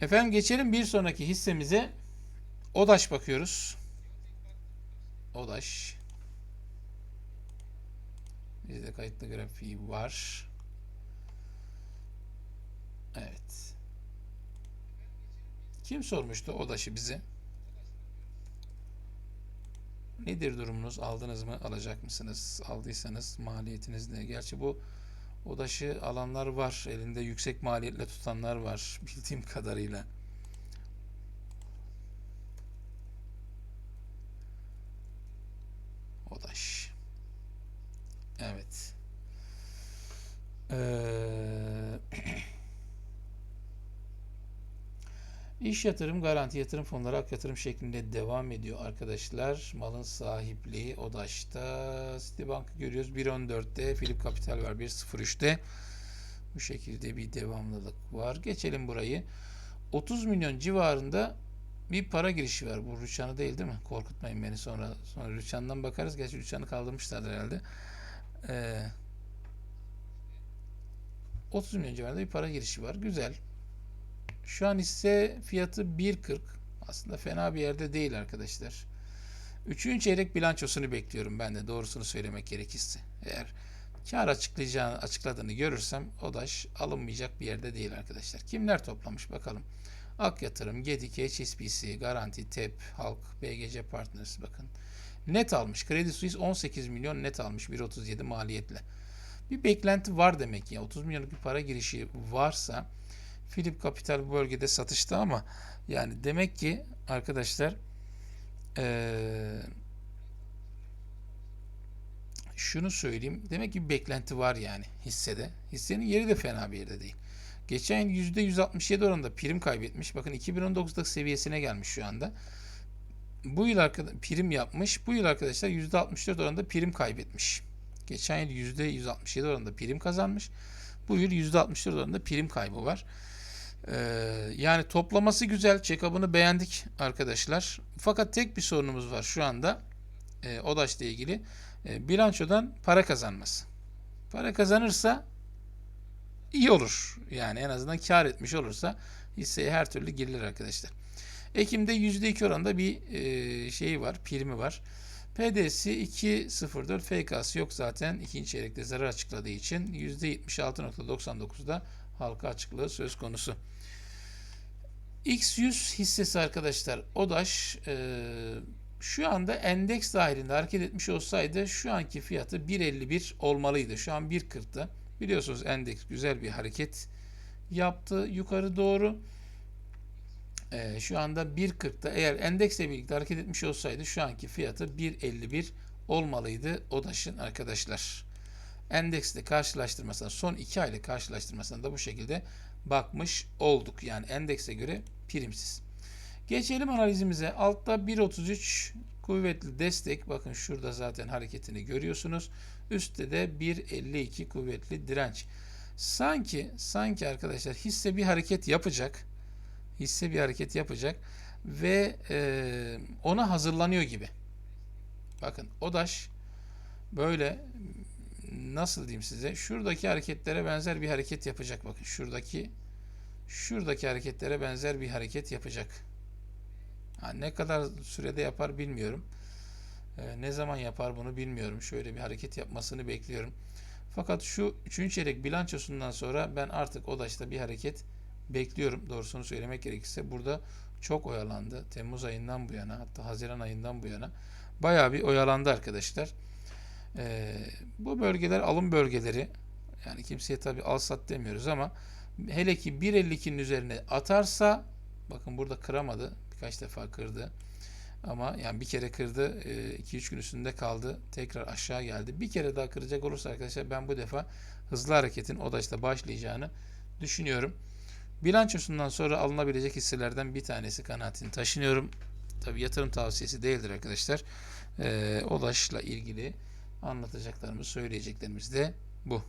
Efendim geçelim bir sonraki hissemize. Odaş bakıyoruz. Odaş. Bizde kayıtlı grafiği var. Evet. Kim sormuştu Odaş'ı bize? Nedir durumunuz? Aldınız mı? Alacak mısınız? Aldıysanız maliyetiniz ne? Gerçi bu Odaş'ı alanlar var. Elinde yüksek maliyetle tutanlar var. Bildiğim kadarıyla. Odaş. Evet. Ee, İş yatırım, garanti yatırım fonları ak yatırım şeklinde devam ediyor arkadaşlar. Malın sahipliği Odaş'ta. Citibank'ı görüyoruz. 1.14'te. Philip Capital var 1.03'te. Bu şekilde bir devamlılık var. Geçelim burayı. 30 milyon civarında bir para girişi var. Bu Rüçhan'ı değil değil mi? Korkutmayın beni sonra. Sonra Rüçhan'dan bakarız. Gerçi Rüçhan'ı kaldırmışlar herhalde. Ee, 30 milyon civarında bir para girişi var. Güzel. Şu an hisse fiyatı 1.40. Aslında fena bir yerde değil arkadaşlar. Üçüncü çeyrek bilançosunu bekliyorum ben de doğrusunu söylemek gerekirse. Eğer kar açıklayacağını, açıkladığını görürsem ODAŞ alınmayacak bir yerde değil arkadaşlar. Kimler toplamış bakalım. Ak Yatırım, Gedik, HSBC, Garanti, TEP, Halk, BGC Partners bakın. Net almış. Kredi Suisse 18 milyon net almış 1.37 maliyetle. Bir beklenti var demek ki. 30 milyonluk bir para girişi varsa Philip Capital bu bölgede satışta ama yani demek ki arkadaşlar eee, şunu söyleyeyim. Demek ki bir beklenti var yani hissede. Hissenin yeri de fena bir yerde değil. Geçen yıl %167 oranında prim kaybetmiş. Bakın 2019'daki seviyesine gelmiş şu anda. Bu yıl prim yapmış. Bu yıl arkadaşlar %64 oranında prim kaybetmiş. Geçen yıl %167 oranında prim kazanmış. Bu yıl %64 oranında prim kaybı var. Ee, yani toplaması güzel. Check-up'ını beğendik arkadaşlar. Fakat tek bir sorunumuz var şu anda. E, ODAŞ ile ilgili. E, bilançodan para kazanması. Para kazanırsa iyi olur. Yani en azından kar etmiş olursa hisseye her türlü girilir arkadaşlar. Ekim'de %2 oranında bir e, şeyi var, primi var. PD'si 2.04, FK'sı yok zaten. ikinci çeyrekte zarar açıkladığı için %76.99'da halka açıklığı söz konusu. X100 hissesi arkadaşlar ODAŞ e, şu anda endeks dahilinde hareket etmiş olsaydı şu anki fiyatı 1.51 olmalıydı. Şu an 1.40'ta. Biliyorsunuz endeks güzel bir hareket yaptı yukarı doğru. Ee, şu anda 1.40'ta eğer endeksle birlikte hareket etmiş olsaydı şu anki fiyatı 1.51 olmalıydı ODAŞ'ın arkadaşlar. Endeksle karşılaştırmasına son 2 aylık karşılaştırmasına da bu şekilde bakmış olduk. Yani endekse göre primsiz. Geçelim analizimize. Altta 1.33 kuvvetli destek. Bakın şurada zaten hareketini görüyorsunuz. Üstte de 1.52 kuvvetli direnç. Sanki sanki arkadaşlar hisse bir hareket yapacak. Hisse bir hareket yapacak ve e, ona hazırlanıyor gibi. Bakın ODAŞ böyle nasıl diyeyim size şuradaki hareketlere benzer bir hareket yapacak bakın şuradaki şuradaki hareketlere benzer bir hareket yapacak. Ha, ne kadar sürede yapar bilmiyorum. Ee, ne zaman yapar bunu bilmiyorum. Şöyle bir hareket yapmasını bekliyorum. Fakat şu 3. çeyrek bilançosundan sonra ben artık ODAŞ'ta bir hareket bekliyorum. Doğrusunu söylemek gerekirse burada çok oyalandı. Temmuz ayından bu yana hatta Haziran ayından bu yana bayağı bir oyalandı arkadaşlar. Ee, bu bölgeler alım bölgeleri. Yani kimseye tabi al sat demiyoruz ama hele ki 1.52'nin üzerine atarsa bakın burada kıramadı. Birkaç defa kırdı. Ama yani bir kere kırdı. 2-3 gün üstünde kaldı. Tekrar aşağı geldi. Bir kere daha kıracak olursa arkadaşlar ben bu defa hızlı hareketin ODAŞ'ta başlayacağını düşünüyorum. Bilançosundan sonra alınabilecek hisselerden bir tanesi kanaatini taşınıyorum. Tabi yatırım tavsiyesi değildir arkadaşlar. Ee, ODAŞ'la ilgili anlatacaklarımız, söyleyeceklerimiz de bu.